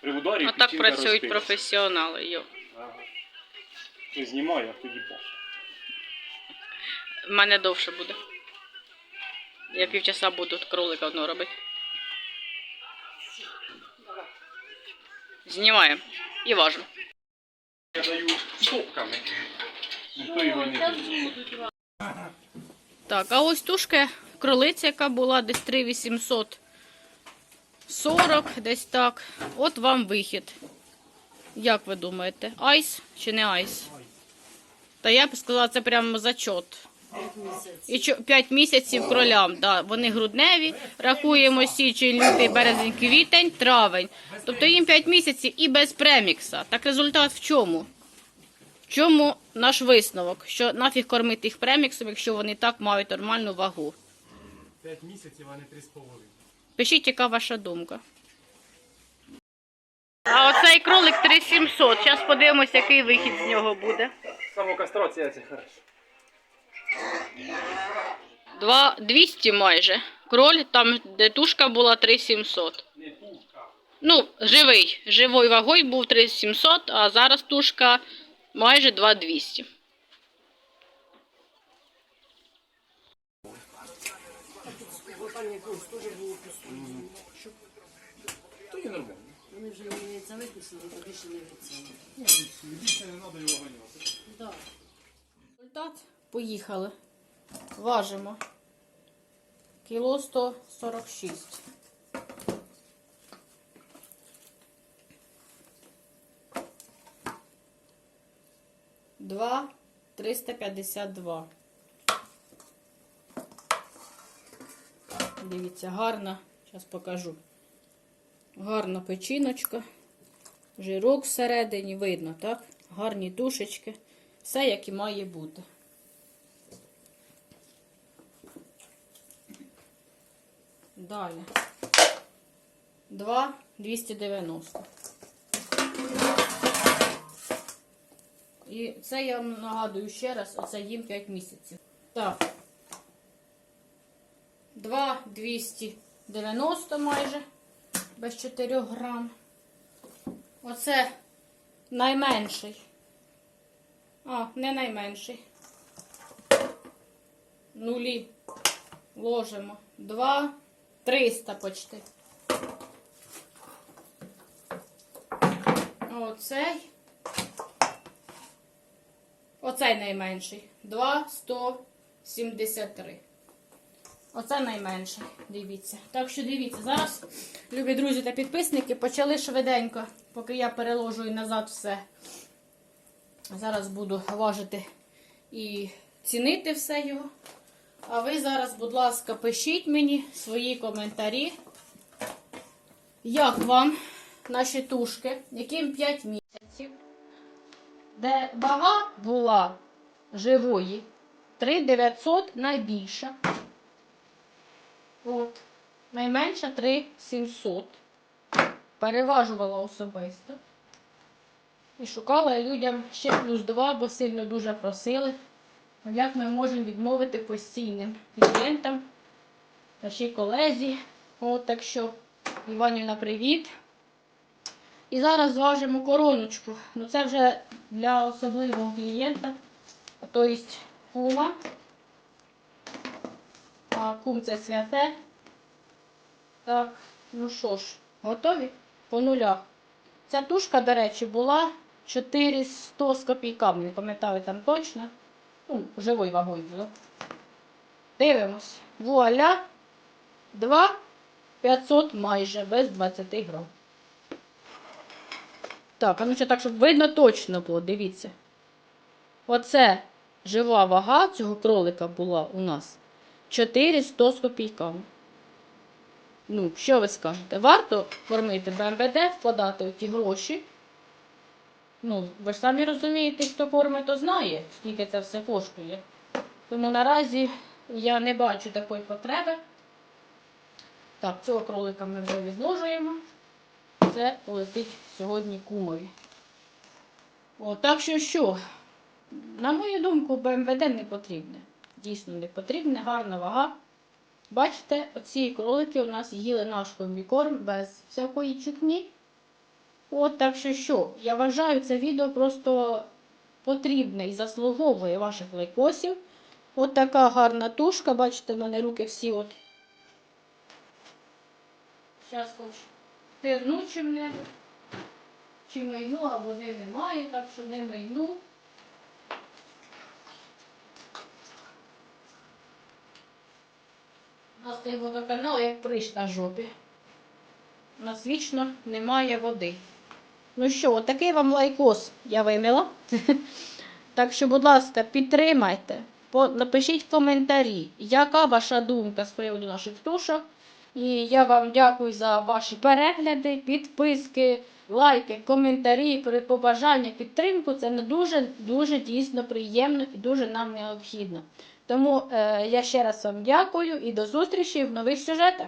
При ударі А так печінка працюють розбилася. професіонали. Йо. Ага. Ти знімай, а тоді бах. В мене довше буде. Я півчаса буду кролика одного робити. Знімаємо і важимо. Я даю стопками. Ніхто його не. Так, а ось тушка кролиця, яка була десь 3840, десь так. От вам вихід. Як ви думаєте, айс чи не айс? Та я б сказала, це прямо зачот. І 5 місяців кролям, да. вони грудневі, рахуємо січень, лютий, березень, квітень, травень. Тобто їм 5 місяців і без премікса. Так результат в чому? В чому наш висновок? Що нафіг кормити їх преміксом, якщо вони так мають нормальну вагу? 5 місяців, а не 3,5. Пишіть, яка ваша думка. А оцей кролик 3700. Зараз подивимось, який вихід з нього буде. Самокастрація це хорошо. Два 200 майже. Кроль, там де тушка була 3700. Не тушка. Ну, живий. Живою вагою був 3700, а зараз тушка майже 2200. То є нормально. Вони яйця виписали, то більше не вицінили. Більше не треба його ганяти. Да. Результат. Поїхали. Важимо. Кіло 146. Два 352. Дивіться, гарна. Зараз покажу. Гарна печіночка. Жирок всередині видно, так? Гарні тушечки. Все, як і має бути. Далі. 2 290. І це я вам нагадую ще раз, оце їм 5 місяців. Так. 2 290 майже. Без 4 грам. Оце найменший. А, не найменший. Нулі. Ложимо. Два. Триста почти. Оцей. Оцей найменший. Два сто сімдесят три. Оце найменше, дивіться. Так що дивіться, зараз, любі друзі та підписники, почали швиденько, поки я переложую назад все. Зараз буду важити і цінити все його. А ви зараз, будь ласка, пишіть мені свої коментарі. Як вам наші тушки, яким 5 місяців, де вага була живої 3900 найбільша. От. Найменша 3700. Переважувала особисто. І шукала людям ще плюс 2, бо сильно дуже просили. Як ми можемо відмовити постійним клієнтам, нашій колезі. От так що, Іванівна, привіт. І зараз зважимо короночку. Ну це вже для особливого клієнта. Тобто кума. А кум це святе. Так, ну що ж, готові? По нулях. Ця тушка, до речі, була 400 з копійками, не пам'ятаю там точно. Ну, живою вагою було. Дивимось. Вуаля. 2 500 майже, без 20 грам. Так, а ну ще так, щоб видно точно було, дивіться. Оце жива вага цього кролика була у нас 400 з копійками. Ну, що ви скажете? Варто кормити БМВД, вкладати у ті гроші. Ну, ви ж самі розумієте, хто кормить, то знає, скільки це все коштує. Тому наразі я не бачу такої потреби. Так, цього кролика ми вже відложуємо. Це полетить сьогодні кумові. О, так що що? На мою думку, БМВД не потрібне. Дійсно не потрібне, гарна вага. Бачите, оці кролики у нас їли наш комбікорм без всякої чутні. От так що що, я вважаю, це відео просто потрібне і заслуговує ваших лайкосів. От така гарна тушка, бачите, в мене руки всі от. Зараз хоч терну чим-небудь. Чи майну, або не немає, так що не майну. У нас цей водоканал як прищ на жопі. У нас вічно немає води. Ну що, отакий вам лайкос я вимила. Так що, будь ласка, підтримайте, напишіть коментарі, яка ваша думка з приводу наших тушок. І я вам дякую за ваші перегляди, підписки, лайки, коментарі, побажання, підтримку. Це дуже, дуже дійсно приємно і дуже нам необхідно. Тому е, я ще раз вам дякую і до зустрічі в нових сюжетах.